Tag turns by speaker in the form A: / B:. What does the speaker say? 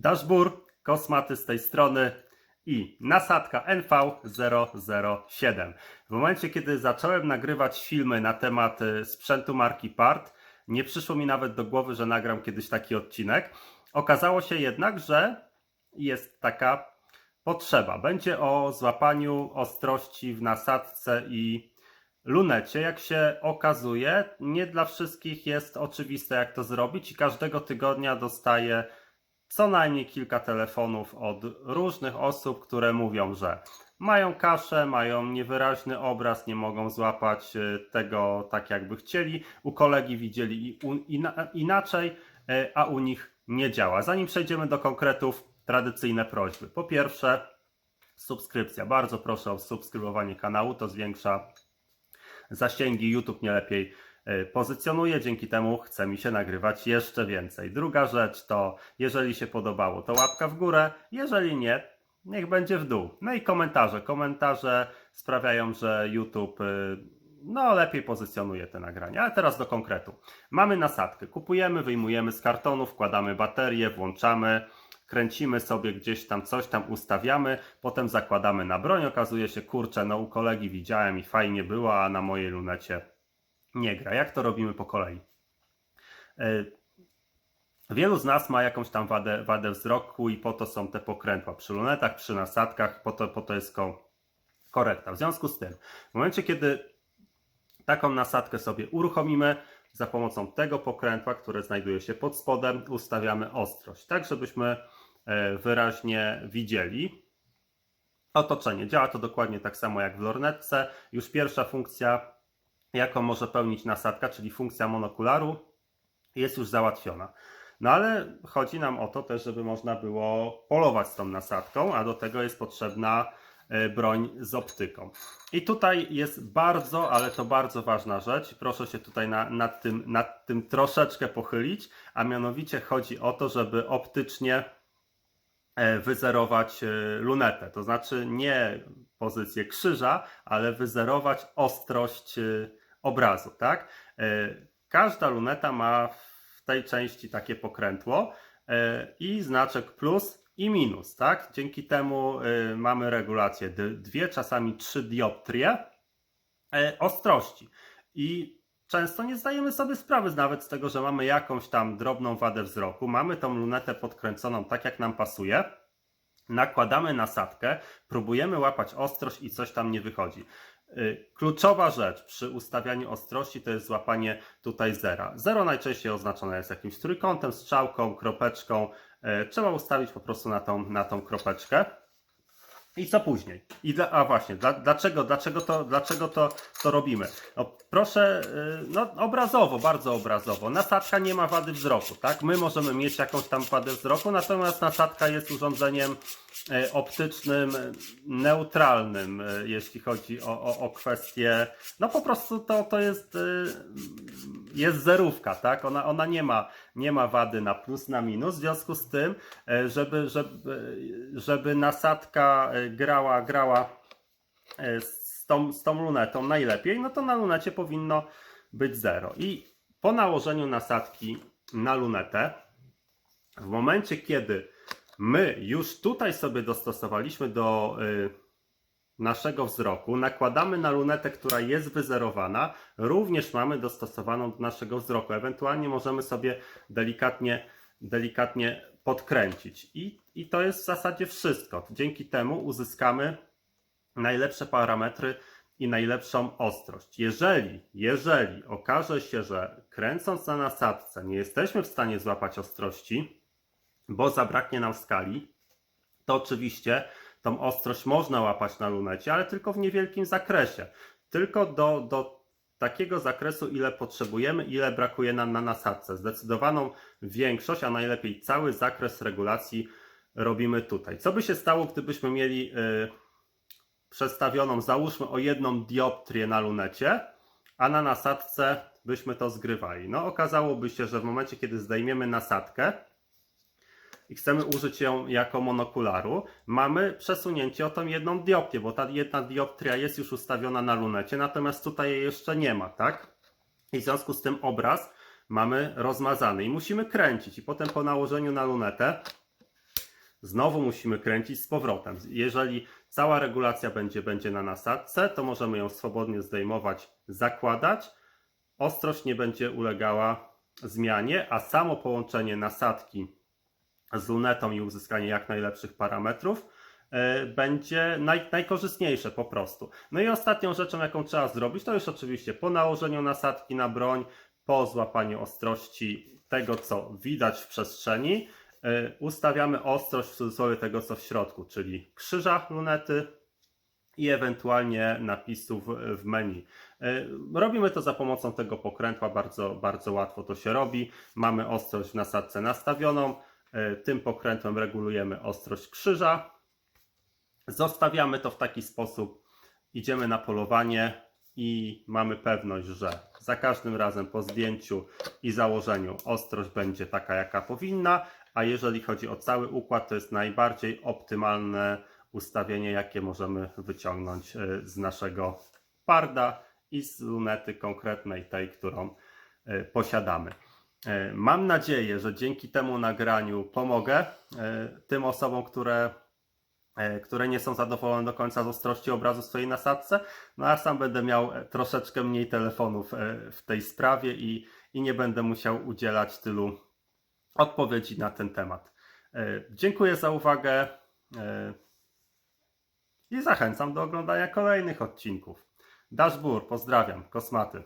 A: Dashbur, kosmaty z tej strony i nasadka NV007. W momencie, kiedy zacząłem nagrywać filmy na temat y, sprzętu marki Part, nie przyszło mi nawet do głowy, że nagram kiedyś taki odcinek. Okazało się jednak, że jest taka potrzeba. Będzie o złapaniu ostrości w nasadce i lunecie. Jak się okazuje, nie dla wszystkich jest oczywiste, jak to zrobić, i każdego tygodnia dostaję co najmniej kilka telefonów od różnych osób, które mówią, że mają kaszę, mają niewyraźny obraz, nie mogą złapać y, tego tak, jakby chcieli. U kolegi widzieli inaczej, y, a u nich nie działa. Zanim przejdziemy do konkretów, tradycyjne prośby. Po pierwsze, subskrypcja. Bardzo proszę o subskrybowanie kanału, to zwiększa zasięgi. YouTube nie lepiej pozycjonuje, dzięki temu chce mi się nagrywać jeszcze więcej. Druga rzecz to, jeżeli się podobało, to łapka w górę, jeżeli nie, niech będzie w dół. No i komentarze. Komentarze sprawiają, że YouTube y, no, lepiej pozycjonuje te nagrania. Ale teraz do konkretu. Mamy nasadkę, kupujemy, wyjmujemy z kartonu, wkładamy baterię, włączamy, kręcimy sobie gdzieś tam coś tam ustawiamy, potem zakładamy na broń. Okazuje się, kurczę, no u kolegi widziałem i fajnie było, a na mojej lunecie nie gra. Jak to robimy po kolei? Y, Wielu z nas ma jakąś tam wadę, wadę wzroku i po to są te pokrętła przy lunetach, przy nasadkach, po to, po to jest ko, korekta. W związku z tym, w momencie kiedy taką nasadkę sobie uruchomimy, za pomocą tego pokrętła, które znajduje się pod spodem, ustawiamy ostrość, tak żebyśmy e, wyraźnie widzieli otoczenie. Działa to dokładnie tak samo jak w lornetce. Już pierwsza funkcja, jaką może pełnić nasadka, czyli funkcja monokularu, jest już załatwiona. No ale chodzi nam o to też, żeby można było polować z tą nasadką, a do tego jest potrzebna e, broń z optyką. I tutaj jest bardzo, ale to bardzo ważna rzecz. Proszę się tutaj na, nad, tym, nad tym troszeczkę pochylić, a mianowicie chodzi o to, żeby optycznie e, wyzerować e, lunetę. To znaczy nie pozycję krzyża, ale wyzerować ostrość obrazu. Tak? E, Każda luneta ma w tej części takie pokrętło e, i znaczek plus i minus. Tak? Dzięki temu e, mamy regulację dwie, czasami trzy dioptrie ostrości. I często nie zdajemy sobie sprawy nawet z tego, że mamy jakąś tam drobną wadę wzroku, mamy tą lunetę podkręconą tak jak nam pasuje, nakładamy nasadkę, próbujemy łapać ostrość i coś tam nie wychodzi. Y, Kluczowa rzecz przy ustawianiu ostrości to jest złapanie tutaj zera. Zero najczęściej oznaczone jest jakimś trójkątem, strzałką, kropeczką. E, Trzeba ustawić po prostu na tą, na tą kropeczkę. I co później? I a właśnie, dla, dlaczego, dlaczego, to, dlaczego to, to robimy? No, proszę, y, no, obrazowo, bardzo obrazowo. Nasadka nie ma wady wzroku, tak? My możemy mieć jakąś tam wadę wzroku, natomiast nasadka jest urządzeniem e, optycznym neutralnym, e, jeśli chodzi o, o, o kwestię. No po prostu to, to jest, jest zerówka, tak? Ona, ona nie, ma, nie ma wady na plus, na minus. W związku z tym, e, żeby, żeby, żeby nasadka e, grała, grała e, z tą, z tą lunetą najlepiej, no to na lunecie powinno być zero. I po nałożeniu nasadki na lunetę, w momencie kiedy my już tutaj sobie dostosowaliśmy do y, naszego wzroku, nakładamy na lunetę, która jest wyzerowana, również mamy dostosowaną do naszego wzroku. Ewentualnie możemy sobie delikatnie, delikatnie podkręcić. I, I to jest w zasadzie wszystko. Dzięki temu uzyskamy najlepsze parametry i najlepszą ostrość. Jeżeli, jeżeli okaże się, że kręcąc na nasadce nie jesteśmy w stanie złapać ostrości, bo zabraknie nam skali, to oczywiście tą ostrość można łapać na lunecie, ale tylko w niewielkim zakresie. Tylko do, do takiego zakresu, ile potrzebujemy, ile brakuje nam na nasadce. Zdecydowaną większość, a najlepiej cały zakres regulacji robimy tutaj. Co by się stało, gdybyśmy mieli yy, przestawioną, załóżmy o jedną dioptrię na lunecie, a na nasadce byśmy to zgrywali. No okazałoby się, że w momencie, kiedy zdejmiemy nasadkę i chcemy użyć ją jako monokularu, mamy przesunięcie o tą jedną dioptrię, bo ta jedna dioptria jest już ustawiona na lunecie, natomiast tutaj jej jeszcze nie ma, tak? I w związku z tym obraz mamy rozmazany i musimy kręcić i potem po nałożeniu na lunetę znowu musimy kręcić z powrotem. Jeżeli cała regulacja będzie, będzie na nasadce, to możemy ją swobodnie zdejmować, zakładać. Ostrość nie będzie ulegała zmianie, a samo połączenie nasadki z lunetą i uzyskanie jak najlepszych parametrów e, będzie naj, najkorzystniejsze po prostu. No i ostatnią rzeczą, jaką trzeba zrobić, to już oczywiście po nałożeniu nasadki na broń, po złapaniu ostrości tego, co widać w przestrzeni, e, ustawiamy ostrość w cudzysłowie tego, co w środku, czyli krzyża lunety i ewentualnie napisów w menu. E, Robimy to za pomocą tego pokrętła, bardzo, bardzo łatwo to się robi. Mamy ostrość w nasadce nastawioną, tym pokrętłem regulujemy ostrość krzyża. Zostawiamy to w taki sposób, idziemy na polowanie i mamy pewność, że za każdym razem po zdjęciu i założeniu ostrość będzie taka, jaka powinna, a jeżeli chodzi o cały układ, to jest najbardziej optymalne ustawienie, jakie możemy wyciągnąć e, z naszego parda i z lunety konkretnej, tej, którą e, posiadamy. E, Mam nadzieję, że dzięki temu nagraniu pomogę e, tym osobom, które, e, które nie są zadowolone do końca z ostrości obrazu swojej nasadce. No a sam będę miał troszeczkę mniej telefonów w tej sprawie i, i nie będę musiał udzielać tylu odpowiedzi na ten temat. Dziękuję za uwagę i zachęcam do oglądania kolejnych odcinków. Dashbur, pozdrawiam, kosmaty.